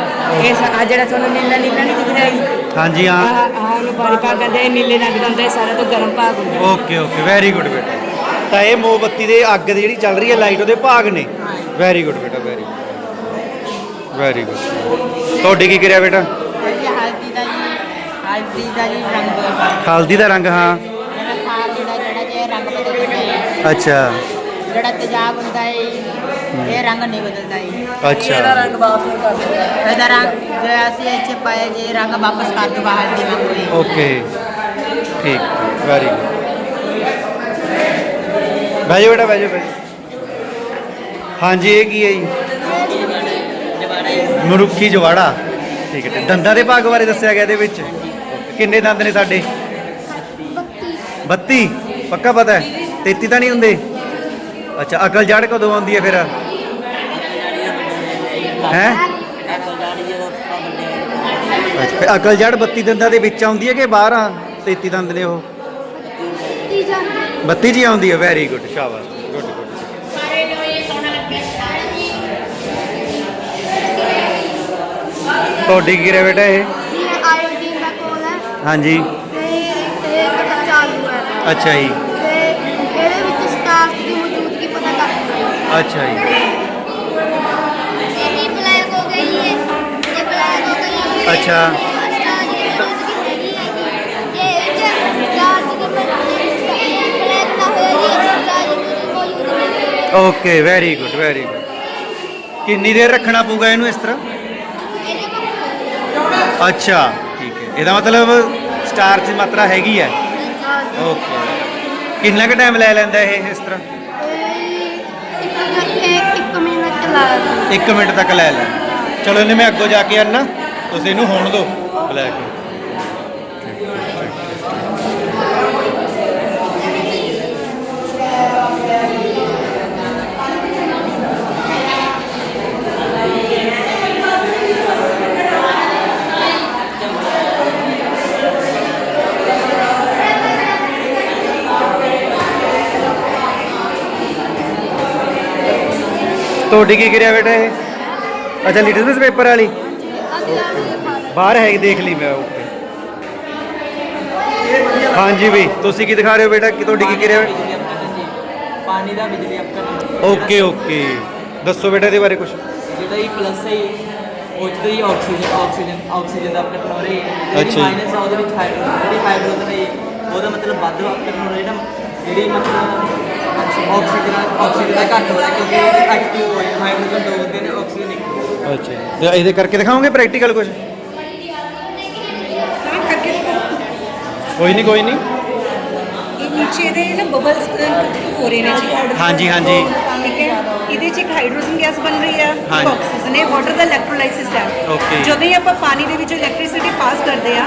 ਇਹ ਆ ਜਿਹੜਾ ਤੁਹਾਨੂੰ ਨੀਲਾ ਨੀਲਾ ਨਹੀਂ ਦਿਖ ਰਿਹਾ ਜੀ। ਹਾਂਜੀ ਆਹ ਹਾਂ। ਆਹ ਨੂੰ ਬਾਹਰੀ ਭਾਗ ਕਹਿੰਦੇ ਇਹ ਨੀਲੇ ਰੰਗ ਦਾ ਹੁੰਦਾ ਹੈ ਸਾਰਿਆਂ ਤੋਂ ਗਰਮ ਭਾਗ ਹੁੰਦਾ। ਹੈ ਓਕੇ ਓਕੇ। ਵੈਰੀ ਗੁੱਡ ਬੇਟਾ। ਤਾਂ ਇਹ ਮੋਮਬੱਤੀ ਦੇ ਅੱਗ ਦੀ ਜਿਹੜੀ ਚੱਲ ਰਹੀ ਹੈ ਲਾਈਟ ਉਹਦੇ ਭਾਗ ਨੇ। ਵੈਰੀ ਗੁੱਡ ਬੇਟਾ ਵੈਰੀ ਵੈਰੀ ਗੁੱਡ ਤੁਹਾਡੀ ਕੀ ਕਿਰਿਆ ਬੇਟਾ? ਹਲਦੀ ਦਾ ਜੀ ਹਲਦੀ ਦਾ ਜੀ ਰੰਗ ਹਲਦੀ ਦਾ ਰੰਗ ਹਾਂ। ਜਿਹੜਾ ਖਾਰ ਜਿਹੜਾ ਜਿਹੜਾ ਜੇ ਰੰਗ ਬਦਲਦਾ ਹੈ ਅੱਛਾ। ਜਿਹੜਾ ਤੇਜ਼ਾਬ ਹੁੰਦਾ ਹੈ ਇਹ ਰੰਗ ਨਹੀਂ ਬਦਲਦਾ ਹੈ ਅੱਛਾ। ਰੰਗ ਵਾਪਸ ਕਰ ਦਿੰਦਾ। ਇਹਦਾ ਰੰਗ ਜੇ ਅਸੀਂ ਇੱਥੇ ਪਾਏ ਜੇ ਰੰਗ ਵਾਪਸ ਕਰ ਦੂਗਾ ਹਲਦੀ ਵਾਂਗੂ ਹੀ ਓਕੇ ਠੀਕ ਵੈਰੀ ਗੁੱਡ ਬੈਜੋ ਬੇਟਾ ਬੈਜੋ ਬੈਜੋ ਹਾਂਜੀ, ਇਹ ਕੀ ਹੈ ਜੀ? ਮਰੁੱਖੀ ਜਵਾੜਾ। ਠੀਕ ਹੈ ਦੰਦਾਂ ਦੇ ਭਾਗ ਬਾਰੇ ਦੱਸਿਆ ਗਿਆ ਇਹਦੇ ਵਿੱਚ। ਕਿੰਨੇ ਦੰਦ ਨੇ ਸਾਡੇ? 32 ਪੱਕਾ ਪਤਾ ਹੈ? 33 ਤਾਂ ਨਹੀਂ ਹੁੰਦੇ? ਅੱਛਾ, ਅਕਲ ਜੜ ਕਦੋਂ ਆਉਂਦੀ ਹੈ ਫਿਰ? ਹੈ? ਅੱਛਾ ਅਕਲ ਜੜ 32 ਦੰਦਾਂ ਦੇ ਵਿੱਚ ਆਉਂਦੀ ਹੈ ਕਿ ਬਾਹਰ ਆ? 33 ਦੰਦ ਨੇ ਉਹ। 32 ਜੀ ਆਉਂਦੀ ਹੈ ਵੈਰੀ ਗੁੱਡ ਸ਼ਾਬਾਸ਼ ਗੁੱਡ ਗੁੱਡ ਤੁਹਾਡੀ ਕੀ ਰੇ ਬੇਟਾ ਇਹ? ਆਇਓਡੀਨ ਦਾ ਕੋਲ ਹੈ। ਹਾਂਜੀ। ਤੇ ਇਹ ਪਤਾ ਚਾਲੂ ਹੈ। ਅੱਛਾ ਜੀ। ਤੇ ਇਹਦੇ ਵਿੱਚ ਸਟਾਰਚ ਦੀ ਮੌਜੂਦਗੀ ਪਤਾ ਕਰਦੀ ਹੈ ਅੱਛਾ ਜੀ। ਇਹ ਬਲੈਕ ਹੋ ਗਈ ਹੈ। ਇਹ ਬਲੈਕ ਹੋ ਗਈ ਹੈ। ਅੱਛਾ। Okay very good very good ਕਿੰਨੀ ਦੇਰ ਰੱਖਣਾ ਪਊਗਾ ਇਹਨੂੰ ਇਸ ਤਰ੍ਹਾਂ? ਅੱਛਾ, ਠੀਕ ਹੈ। ਇਹਦਾ ਮਤਲਬ ਸਟਾਰਚ ਦੀ ਮਾਤਰਾ ਹੈਗੀ ਹੈ? ਓਕੇ ਕਿੰਨਾ ਕੁ ਟਾਈਮ ਲੈ ਲੈਂਦਾ ਇਹ ਇਸ ਤਰ੍ਹਾਂ? ਇੱਕ ਮਿੰਟ ਲਾ 1 ਮਿੰਟ ਤੱਕ ਲੈ ਲੈ। ਚਲੋ, ਇਹਨੇ ਮੈਂ ਅੱਗੋਂ ਜਾ ਕੇ ਆਣਾ ਤੁਸੀਂ ਇਹਨੂੰ ਹੋਣ ਦਿਓ ਬਲੈਕ। ਤੁਹਾਡੀ ਕੀ ਕਰਿਆ ਬੇਟਾ ਇਹ? ਅੱਛਾ ਲਿਟਰਸ ਪੇਪਰ ਵਾਲੀ? ਬਾਹਰ ਹੈ ਦੇਖ ਲਈ ਮੈਂ ਓਕੇ ਹਾਂਜੀ ਵੀ ਤੁਸੀਂ ਕੀ ਦਿਖਾ ਰਹੇ ਹੋ ਬੇਟਾ? ਕਿ ਤੁਹਾਡੀ ਕੀ ਕਰਿਆ ਪਾਣੀ ਦਾ ਬਿਜਲੀ ਅਪਕਰ ਓਕੇ ਓਕੇ। ਦੱਸੋ ਬੇਟਾ ਇਹਦੇ ਬਾਰੇ ਕੁਝ ਜਿਹੜਾ ਇਹ ਪਲੱਸ ਹੈ ਉਹ ਹੀ ਆਕਸੀਜਨ ਆਕਸੀਜਨ ਆਕਸੀਜਨ ਦਾ ਅਪਕਰ ਹੋ ਰਹੀ ਹੈ। ਅੱਛਾ। ਮਾਈਨਸ ਆ ਉਹਦੇ ਵਿੱਚ ਹਾਈਡਰੋਜਨ ਜਿਹੜੀ ਹਾਈਡਰੋਜਨ ਹੈ ਉਹਦਾ ਮਤਲਬ ਵੱਧ ਅਪਕਰ ਹੋ ਰਿਹਾ ਜਿਹੜਾ ਜਿਹੜੀ ਮਤਲਬ ਆਕਸੀਜਨ ਆਕਸੀਜਨ ਦਾ ਘੱਟ ਹੋ ਰਿਹਾ ਕਿਉਂਕਿ ਇਹ ਐਕਟਿਵ ਹੋਏ ਹਾਈਡਰੋਜਨ ਦੋ ਹੁੰਦੇ ਨੇ ਆਕਸੀਜਨ ਇੱਕ ਅੱਛਾ ਤੇ ਇਹਦੇ ਕਰਕੇ ਦਿਖਾਓਗੇ ਪ੍ਰੈਕਟੀਕਲ ਕੁਝ ਕੋਈ ਨਹੀਂ ਕੋਈ ਨਹੀਂ ਇਹ ਨੀਚੇ ਦੇ ਨਾ ਬਬਲਸ ਹੋ ਰਹੇ ਨੇ ਜੀ। hydrogen ਹਾਂਜੀ, ਹਾਂਜੀ। ਠੀਕ ਹੈ। ਇਹਦੇ ਚ ਇੱਕ ਹਾਈਡਰੋਜਨ ਗੈਸ ਬਣ ਰਹੀ ਹਾਂਜੀ। ਆਕਸੀਜਨ ਹੈ ਵਾਟਰ ਦਾ ਇਲੈਕਟ੍ਰੋਲਾਈਸਿਸ ਹੈ Okay. ਜਦੋਂ ਹੀ ਆਪਾਂ ਪਾਣੀ ਦੇ ਵਿੱਚ ਇਲੈਕਟ੍ਰਿਸਿਟੀ ਪਾਸ ਕਰਦੇ ਆ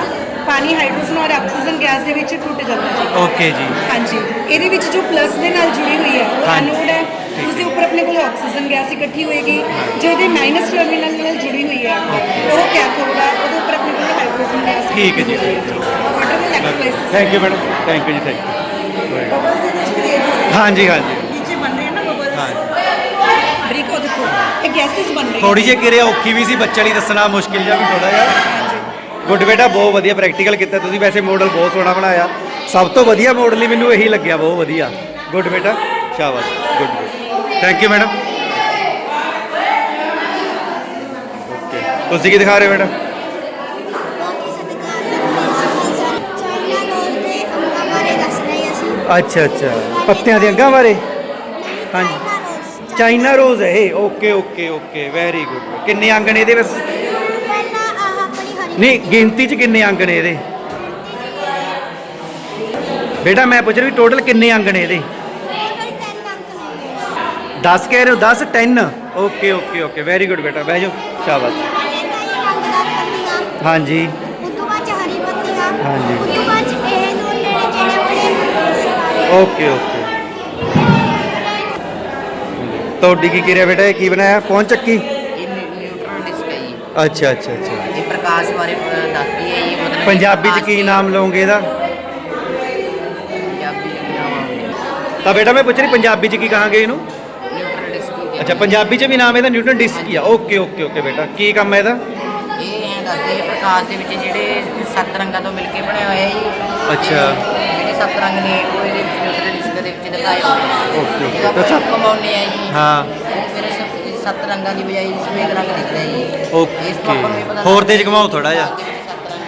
ਪਾਣੀ ਹਾਈਡਰੋਜਨ ਔਰ ਆਕਸੀਜਨ ਗੈਸ ਦੇ ਵਿੱਚ ਟੁੱਟ ਜਾਂਦਾ ਜੀ। ਓਕੇ ਜੀ। ਹਾਂਜੀ। ਇਹਦੇ ਵਿੱਚ ਜੋ ਪਲੱਸ ਦੇ ਨਾਲ ਜੁੜੀ ਹੋਈ ਹੈ ਉਹ ਹਾਂਜੀ। ਐਨੋਡ ਹੈ। ਉਸ ਦੇ ਉੱਪਰ ਆਪਣੇ ਕੋਲ ਆਕਸੀਜਨ ਗੈਸ ਇਕੱਠੀ ਹੋਏਗੀ। ਜੋ ਇਹਦੇ ਮਾਈਨਸ ਟਰਮੀਨਲ ਨਾਲ ਜੁੜੀ ਹੋਈ ਹੈ ਉਹ ਕੈਥੋਡ ਹੈ ਉਹਦੇ ਉੱਪਰ ਆਪਣੇ ਕੋਲ ਹਾਈਡਰੋਜਨ ਗੈਸ ਠੀਕ ਹੈ ਜੀ। Water the electrolysis thank you madam thank you ਜੀ ਥੈਂਕ ਯੂ ਬਬਲਸ ਦੇ ਵਿੱਚ ਕ੍ਰੀਏਟ ਹੋ ਰਹੇ ਹਾਂਜੀ ਹਾਂਜੀ। ਨੀਚੇ ਬਣ ਰਹੇ ਨਾ ਬਬਲਸ ਹਾਂ ਬ੍ਰਿਕ ਉਹ ਦੇਖੋ। ਇਹ ਗੈਸਸ ਬਣ ਰਹੇ ਥੋੜੀ ਜਿਹੀ ਕਿਰਿਆ ਔਖੀ ਵੀ ਸੀ ਬੱਚੇ ਲਈ ਦੱਸਣਾ ਮੁਸ਼ਕਿਲ ਜਿਹਾ ਵੀ ਥੋੜਾ ਜਿਹਾ। ਗੁੱਡ ਬੇਟਾ ਬਹੁਤ ਵਧੀਆ ਪ੍ਰੈਕਟੀਕਲ ਕੀਤਾ ਤੁਸੀਂ। ਵੈਸੇ ਮਾਡਲ ਬਹੁਤ ਸੋਹਣਾ ਬਣਾਇਆ। ਸਭ ਤੋਂ ਵਧੀਆ ਮਾਡਲ ਹੀ ਮੈਨੂੰ ਇਹੀ ਲੱਗਿਆ ਬਹੁਤ ਵਧੀਆ। ਗੁੱਡ ਬੇਟਾ ਸ਼ਾਬਾਸ਼। Good thank you madam okay ਤੁਸੀਂ ਕੀ ਦਿਖਾ ਰਹੇ ਹੋ ਅਸੀਂ ਅੱਛਾ ਅੱਛਾ। ਪੱਤਿਆਂ ਦੇ ਅੰਗਾਂ ਬਾਰੇ? ਹਾਂਜੀ। ਚਾਈਨਾ ਰੋਜ਼ ਹੈ okay okay okay very good ਕਿੰਨੇ ਅੰਗ ਨੇ ਇਹਦੇ ਵਿੱਚ? ਨਹੀਂ ਗਿਣਤੀ ਚ ਕਿੰਨੇ ਅੰਗ ਨੇ ਇਹਦੇ? ਬੇਟਾ ਮੈਂ ਪੁੱਛ ਰਿਹਾ ਵੀ ਟੋਟਲ ਕਿੰਨੇ ਅੰਗ ਨੇ ਇਹਦੇ? ਟੋਟਲ 10 ਅੰਕ ਨੇ 10 ਕਹਿ ਰਹੇ ਹੋ 10 10 okay okay okay very good ਬੇਟਾ ਬਹਿ ਜਾਓ ਸ਼ਾਬਾਸ਼। ਹਾਂਜੀ। ਉਦੋਂ ਬਾਅਦ 'ਚ ਹਰੀ ਪੱਤੀਆਂ ਹਾਂਜੀ। ਉਦੋਂ ਬਾਅਦ 'ਚ ਇਹ ਦੋ ਜਿਹੜੇ ਜਿਹੜੇ ਬੜੇ ਸਾਰੇ ਓਕੇ ਓਕੇ ਤੁਹਾਡੀ ਕੀ ਕਿਰਿਆ ਬੇਟਾ ਇਹ ਕੀ ਬਣਾਇਆ? ਪਹੁੰਚ ਚੱਕੀ? ਇਹ ਨਿਊਟਰਲ ਡਿਸਕ ਹੈ ਜੀ। ਅੱਛਾ ਅੱਛਾ ਅੱਛਾ। ਇਹ ਪ੍ਰਕਾਸ਼ ਬਾਰੇ ਅ, ਦੱਸਦੀ ਹੈ ਜੀ ਮਤਲਬ ਪੰਜਾਬੀ ਚ ਕੀ ਨਾਮ ਲਓਗੇ ਇਹਦਾ? ਪੰਜਾਬੀ ਚ ਨਾਮ ਤਾਂ ਬੇਟਾ ਮੈਂ ਪੁੱਛ ਰਹੀ ਪੰਜਾਬੀ ਚ ਕੀ ਕਹਾਂਗੇ ਇਹਨੂੰ? ਨਿਊਟਰਲ ਡਿਸਕ ਅੱਛਾ ਪੰਜਾਬੀ ਚ ਵੀ ਨਾਮ ਇਹਦਾ ਨਿਊਟਨ ਡਿਸਕ ਹੀ ਆ। ਓਕੇ ਓਕੇ ਓਕੇ ਬੇਟਾ। ਕੀ ਕੰਮ ਹੈ ਇਹਦਾ? ਇਹ ਐਂ ਦੱਸਦੇ ਇਹ ਪ੍ਰਕਾਸ਼ ਦੇ ਵਿੱਚ ਜਿਹੜੇ ਸੱਤ ਰੰਗਾਂ ਤੋਂ ਮਿਲ ਕੇ ਬਣਿਆ ਹੋਇਆ ਹੈ ਜੀ। ਅੱਛਾ। ਤੇ ਜਿਹੜੇ ਸੱਤ ਰੰਗ ਨੇ ਉਹ ਇਹਦੇ ਵਿੱਚ ਨਿਊਟਰਲ ਡਿਸਕ ਦੇ ਵਿੱਚ ਦਿਖਾਏ ਹੋਏ ਨੇ। Okay, okay. ਜਦੋਂ ਤਾਂ ਆਪਾਂ ਸੱਤ- ਕਮਾਉਂਦੇ ਆ ਜੀ। ਹਾਂ। ਸੱਤ ਰੰਗਾਂ ਦੀ ਬਜਾਏ ਸਫੇਦ ਰੰਗ ਦਿਖਦਾ ਹੈ ਜੀ। ਇਸ ਤੋਂ ਆਪਾਂ ਨੂੰ ਇਹ ਓਕੇ ਪਤਾ ਹੋਰ ਤੇਜ਼ ਘਮਾਓ ਥੋੜਾ ਜਿਹਾ। ਸੱਤ ਰੰਗ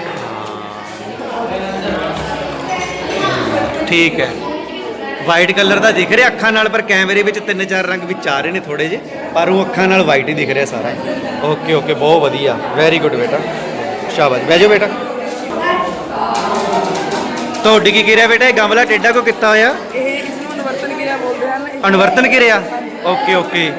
ਠੀਕ ਹੈ। ਵਾਈਟ ਕਲਰ ਦਾ ਦਿਖ ਰਿਹਾ ਅੱਖਾਂ ਨਾਲ ਪਰ ਕੈਮਰੇ ਵਿੱਚ ਤਿੰਨ ਚਾਰ ਰੰਗ ਵਿੱਚ ਆ ਰਹੇ ਨੇ ਥੋੜੇ ਜਿਹੇ ਪਰ ਉਹ ਅੱਖਾਂ ਨਾਲ ਵਾਈਟ ਹੀ ਦਿਖ ਰਿਹਾ ਸਾਰਾ। ਓਕੇ ਓਕੇ ਬਹੁਤ ਵਧੀਆ। ਵੈਰੀ ਗੁੱਡ ਬੇਟਾ। ਸ਼ਾਬਾਸ਼। ਬਹਿ ਜਾਓ ਬੇਟਾ। ਤੁਹਾਡੀ ਕੀ ਕਿਰਿਆ ਬੇਟਾ? ਇਹ ਗਮਲਾ ਟੇਡਾ ਕੋ ਕੀਤਾ ਹੋਇਆ? ਇਹ ਇਸ ਨੂੰ ਅਨਵਰਤਨ ਕਿਰਿਆ ਬੋਲਦੇ ਹਨ। ਅਨਵਰਤਨ ਕਿਰਿਆ? Okay okay.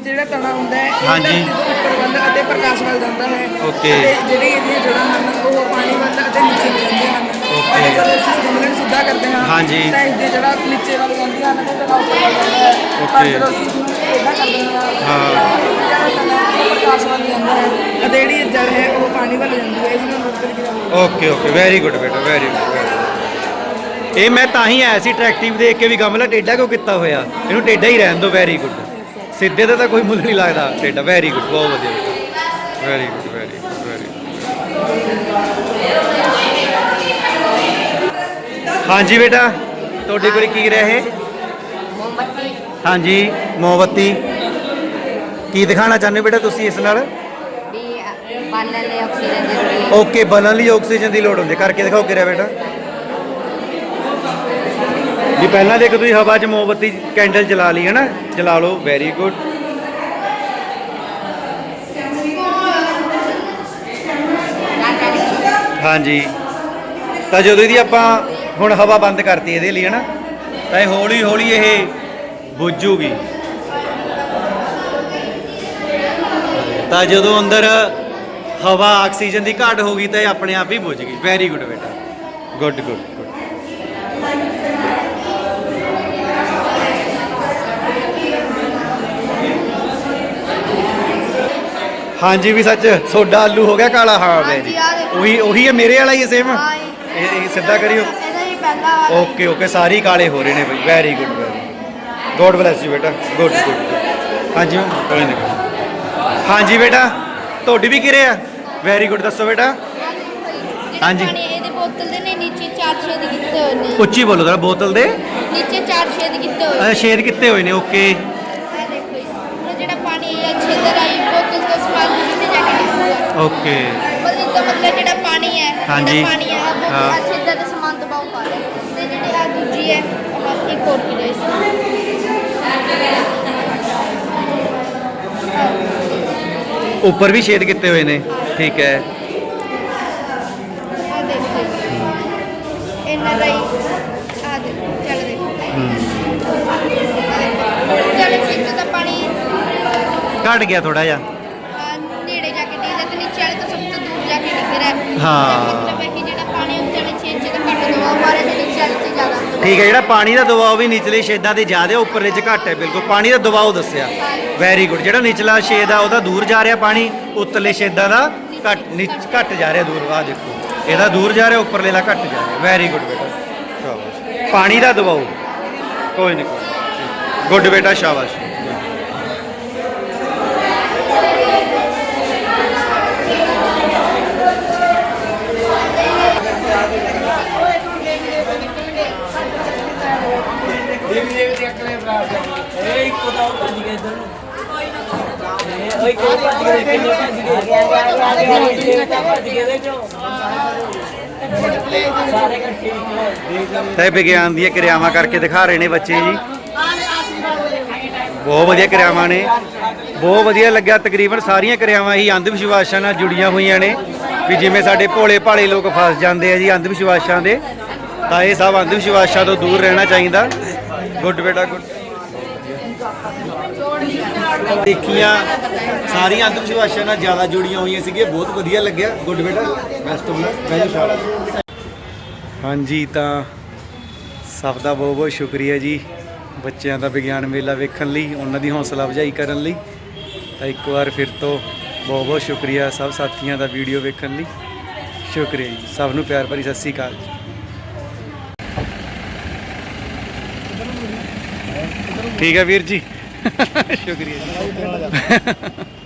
ਵਿੱਚ ਜਿਹੜਾ ਤਣਾ ਹੁੰਦਾ ਹੈ ਇਹ ਹਾਂਜੀ। ਧਰਤੀ ਤੋਂ ਉੱਪਰ ਵੱਲ ਅਤੇ ਪ੍ਰਕਾਸ਼ ਵੱਲ ਜਾਂਦਾ ਹੈ Okay. ਅਤੇ ਜਿਹੜੀ ਇਹਦੀਆਂ ਜੜ੍ਹਾਂ ਹਨ ਉਹ ਪਾਣੀ ਵੱਲ ਅਤੇ ਨੀਚੇ ਨੂੰ ਜਾਂਦੀਆਂ ਹਨ Okay. ਅਤੇ ਜਦੋਂ ਅਸੀਂ ਇਸ ਗਮਲੇ ਨੂੰ ਸਿੱਧਾ ਕਰਦੇ ਹਾਂ ਹਾਂਜੀ। ਤਾਂ ਇਸ ਦੀਆਂ ਜੜ੍ਹਾਂ ਨੀਚੇ ਵੱਲ ਜਾਂਦੀਆਂ ਹਨ ਅਤੇ ਤਣਾ ਉੱਪਰ ਵੱਲ ਜਾਂਦਾ ਹੈ ਪਰ Okay. ਜਦੋਂ ਅਸੀਂ ਇਸ ਨੂੰ ਟੇਢਾ ਕਰ ਦਿੰਦੇ ਹਾਂ ਹਾਂ। ਤਾਂ ਜਿਹੜਾ ਤਣਾ ਹੈ ਉਹ ਪ੍ਰਕਾਸ਼ ਵੱਲ ਜਾਂਦਾ ਹੈ ਅਤੇ ਜਿਹੜੀ ਜੜ ਹੈ ਉਹ ਪਾਣੀ ਵੱਲ ਜਾਂਦੀ ਹੈ ਇਸ ਨੂੰ ਅਨਵਰਤਨ ਕਿਰਿਆ ਬੋਲਦੇ ਹਨ ਓਕੇ ਓਕੇ ਵੈਰੀ ਗੁੱਡ ਬੇਟਾ ਵੈਰੀ ਗੁੱਡ ਇਹ ਮੈਂ ਤਾਂ ਹੀ ਆਇਆ ਸੀ ਅਟਰੈਕਟਿਵ ਦੇਖ ਕੇ ਵੀ ਗਮਲਾ ਟੇਡਾ ਕਿਉਂ ਕੀਤਾ ਹੋਇਆ ਇਹਨੂੰ ਟੇਡਾ ਹੀ ਰਹਿਣ ਦਿਓ ਵੈਰੀ ਗੁੱਡ ਸਿੱਧੇ ਦਾ ਤਾਂ ਕੋਈ ਮੁੱਲ ਨਹੀਂ ਲੱਗਦਾ ਟੇਡਾ ਵੈਰੀ ਗੁੱਡ ਬਹੁਤ ਵਧੀਆ। ਵੈਰੀ ਗੁੱਡ ਵੈਰੀ ਵੈਰੀ ਹਾਂਜੀ ਬੇਟਾ ਤੁਹਾਡੇ ਕੋਲ ਕੀ ਰਿਹਾ ਇਹ? ਮੋਮਬੱਤੀ। ਹਾਂਜੀ ਮੋਮਬੱਤੀ। ਕੀ ਦਿਖਾਣਾ ਚਾਹੁੰਦੇ ਬੇਟਾ ਤੁਸੀਂ ਇਸ ਨਾਲ? ਵੀ ਬਾਲਣ ਲਈ ਆਕਸੀਜਨ ਜ਼ਰੂਰੀ ਹੈ ਓਕੇ ਬਣਨ ਲਈ ਆਕਸੀਜਨ ਦੀ ਲੋੜ ਹੁੰਦੀ। ਕਰਕੇ ਦਿਖਾਓ ਕਿਰਿਆ ਬੇਟਾ। ਜੀ ਪਹਿਲਾਂ ਦੇਖ ਤੁਸੀਂ ਹਵਾ 'ਚ ਮੋਮਬੱਤੀ ਕੈਂਡਲ ਜਲਾ ਲਈ ਹੈ ਨਾ ਜਲਾ ਲਓ ਵੈਰੀ ਗੁੱਡ ਹਾਂਜੀ। ਤਾਂ ਜਦੋਂ ਇਹਦੀ ਆਪਾਂ ਹੁਣ ਹਵਾ ਬੰਦ ਕਰਤੀ ਇਹਦੇ ਲਈ ਹੈ ਨਾ ਤਾਂ ਇਹ ਹੌਲੀ ਹੌਲੀ ਇਹ ਬੁੱਝੂਗੀ। ਤਾਂ ਜਦੋਂ ਅੰਦਰ ਹਵਾ ਆਕਸੀਜਨ ਦੀ ਘਾਟ ਹੋ ਗਈ, ਤਾਂ ਇਹ ਆਪਣੇ ਆਪ ਹੀ ਬੁੱਝ ਗਈ। ਵੈਰੀ ਗੁੱਡ ਬੇਟਾ। ਗੁੱਡ ਗੁੱਡ ਹਾਂਜੀ ਵੀ ਸੱਚ ਸੋਡਾ ਆਲੂ ਹੋ ਗਿਆ ਕਾਲਾ ਹਾਂ ਆਹ ਦੇਖੋ। ਉਹੀ ਉਹੀ ਹੈ ਮੇਰੇ ਵਾਲਾ ਹੀ ਸੇਮ ਹਾਂ ਜੀ। ਇਹ ਇਹ ਸਿੱਧਾ ਕਰਿਓ। ਇਹਦਾ ਹੀ ਪਹਿਲਾ ਵਾਲਾ ਓਕੇ ਓਕੇ ਸਾਰੇ ਹੀ ਕਾਲੇ ਹੋ ਰਹੇ ਨੇ ਬਈ। Very good very God bless you ਬੇਟਾ। ਗੁੱਡ ਗੁੱਡ ਹਾਂਜੀ ਮੈਮ, ਕੋਈ ਨਹੀਂ। ਹਾਂਜੀ ਬੇਟਾ। ਤੁਹਾਡੀ ਵੀ ਕਿਰੇ ਆ ਵੈਰੀ ਗੁੱਡ ਦੱਸੋ ਬੇਟਾ। ਹਾਂਜੀ। ਪਾਣੀ ਇਹਦੇ ਬੋਤਲ ਦੇ ਨੇ ਨੀਚੇ ਚਾਰ ਛੇਦ ਕੀਤੇ ਹੋਏ ਨੇ। ਉੱਚੀ ਬੋਲੋ ਜ਼ਰਾ ਬੋਤਲ ਦੇ। ਨੀਚੇ ਚਾਰ ਛੇਦ ਕੀਤੇ ਹੋਏ ਅੱਛਾ ਛੇਦ ਕਿੱਤੇ ਹੋਏ ਨੇ। ਓਕੇ ਇਹ ਦੇਖੋ ਜੀ ਹੁਣ ਜਿਹੜਾ ਪਾਣੀ ਹੈ ਛੇਦਰ ਆਈ ਬੋਤਲ ਤੋਂ ਸਮਾਨ ਜਿੱਥੇ ਜਾ ਕੇ ਨਿਕਲੂਗਾ ਓਕੇ ਮਤਲਬ ਜਿਹੜਾ ਪਾਣੀ ਹੈ ਹਾਂਜੀ। ਜਿਹੜਾ ਪਾਣੀ ਹੈ ਉਹ ਹਾਂ। ਆ ਛੇਦਰ ਦਾ ਸਮਾਨ ਦਬਾਓ ਪਾ ਰਿਹਾ ਤੇ ਜਿਹੜੀ ਆ ਦੂਜੀ ਹੈ ਉਹ ਇੱਕ ਹੋਰ ਕੀ ਰਹੀ ਉੱਪਰ ਵੀ ਛੇਦ ਕਿੱਤੇ ਹੋਏ ਨੇ। ਠੀਕ ਹੈ। ਆ ਦੇਖੋ ਜੀ। ਇਹਨਾਂ ਦਾ ਹੀ ਆ ਦੇਖੋ ਚੱਲ ਦੇਖੋ। ਚੱਲ ਛੇਦਰ ਦਾ ਪਾਣੀ ਘਟ ਗਿਆ ਥੋੜਾ ਜਿਹਾ ਆ ਨੇੜੇ ਜਾ ਕੇ ਡਿੱਗਦਾ ਤੇ ਨੀਚੇ ਵਾਲੇ ਤੋਂ ਸਭ ਤੋਂ ਦੂਰ ਜਾ ਕੇ ਡਿੱਗ ਰਿਹਾ ਹਾਂ। ਕਿ ਜਿਹੜਾ ਪਾਣੀ ਉੱਤੇ ਛੇਦ ਚ ਘੱਟ ਦਵਾ ਮਾਰੇ ਤੇ ਨੀਚੇ ਵਾਲੇ ਚ ਜ਼ਿਆਦਾ ਠੀਕ ਹੈ, ਜਿਹੜਾ ਪਾਣੀ ਦਾ ਦਬਾਅ ਵੀ ਨਿਚਲੇ ਛੇਦਾਂ ਤੇ ਜ਼ਿਆਦਾ ਉੱਪਰਲੇ 'ਚ ਘੱਟ ਹੈ, ਬਿਲਕੁਲ। ਪਾਣੀ ਦਾ ਦਬਾਅ ਦੱਸਿਆ। ਵੈਰੀ ਗੁੱਡ ਜਿਹੜਾ ਨਿਚਲਾ ਛੇਦ ਆ, ਉਹਦਾ ਦੂਰ ਜਾ ਰਿਹਾ ਪਾਣੀ, ਉੱਤਲੇ ਛੇਦਾਂ ਦਾ ਘੱਟ, ਨਿਚ, ਘੱਟ ਜਾ ਰਿਹਾ ਦੂਰ। ਆ ਦੇਖੋ, ਇਹਦਾ ਦੂਰ ਜਾ ਰਿਹਾ, ਉੱਪਰਲੇ ਦਾ ਘੱਟ ਜਾ ਰਿਹਾ। ਵੈਰੀ ਗੁੱਡ ਬੇਟਾ। ਸ਼ਾਬਾਸ਼। ਪਾਣੀ ਦਾ ਦਬਾਓ ਕੋਈ ਨਹੀਂ ਗੁੱਡ ਬੇਟਾ, ਸ਼ਾਬਾਸ਼। ਏ ਇੱਕੋ ਦਾ ਭੱਜ ਗਿਆ ਇੱਧਰ ਨੂੰ ਓਏ ਕੋਈ ਭੱਜ ਗਿਆ ਕਿੰਨੇ ਭੱਜ ਗਏ ਭੱਜ ਗਏ ਦੇ ਚੋਂ ਸਾਰੇ ਇਕੱਠੇ ਤੇ ਵਿਗਿਆਨ ਦੀਆਂ ਕਿਰਿਆਵਾਂ ਕਰਕੇ ਦਿਖਾ ਰਹੇ ਨੇ ਬੱਚੇ ਜੀ। ਬਹੁਤ ਵਧੀਆ ਕਿਰਿਆਵਾਂ ਨੇ। ਬਹੁਤ ਵਧੀਆ ਲੱਗਿਆ ਤਕਰੀਬਨ ਸਾਰੀਆਂ ਕਿਰਿਆਵਾਂ ਹੀ ਅੰਧ ਵਿਸ਼ਵਾਸਾਂ ਨਾਲ ਜੁੜੀਆਂ ਹੋਈਆਂ ਨੇ। ਵੀ ਜਿਵੇਂ ਸਾਡੇ ਭੋਲੇ ਭਾਲੇ ਲੋਕ ਫਸ ਜਾਂਦੇ ਆ ਜੀ ਅੰਧ ਵਿਸ਼ਵਾਸਾਂ ਦੇ, ਤਾਂ ਇਹ ਸਭ ਅੰਧ ਵਿਸ਼ਵਾਸਾਂ ਤੋਂ ਦੂਰ ਰਹਿਣਾ ਚਾਹੀਦਾ। ਗੁੱਡ ਬੇਟਾ, ਗੁੱਡ। ਦੇਖੀਆਂ, ਸਾਰੀਆਂ ਅੰਧ ਵਿਸ਼ਵਾਸਾਂ ਨਾਲ ਜ਼ਿਆਦਾ ਜੁੜੀਆਂ ਹੋਈਆਂ ਸੀਗੀਆਂ, ਬਹੁਤ ਵਧੀਆ ਲੱਗਿਆ। ਗੁੱਡ ਬੇਟਾ ਬੈਸਟ ਆਫ ਵੈਰੀ ਸ਼ਾਬਾਸ਼ ਹਾਂਜੀ, ਤਾਂ ਸਭ ਦਾ ਬਹੁਤ ਬਹੁਤ ਸ਼ੁਕਰੀਆ ਜੀ, ਬੱਚਿਆਂ ਦਾ ਵਿਗਿਆਨ ਮੇਲਾ ਵੇਖਣ ਲਈ, ਉਹਨਾਂ ਦੀ ਹੌਸਲਾ ਅਫਜ਼ਾਈ ਕਰਨ ਲਈ। ਤਾਂ ਇੱਕ ਵਾਰ ਫਿਰ ਤੋਂ ਬਹੁਤ ਬਹੁਤ ਸ਼ੁਕਰੀਆ ਸਭ ਸਾਥੀਆਂ ਦਾ ਵੀਡੀਓ ਵੇਖਣ ਲਈ। ਸ਼ੁਕਰੀਆ ਜੀ, ਸਭ ਨੂੰ ਪਿਆਰ ਭਰੀ ਸਤਿ ਸ੍ਰੀ ਅਕਾਲ ਜੀ। ਠੀਕ ਹੈ ਵੀਰ ਜੀ? ਸ਼ੁਕਰੀਆ ਜੀ।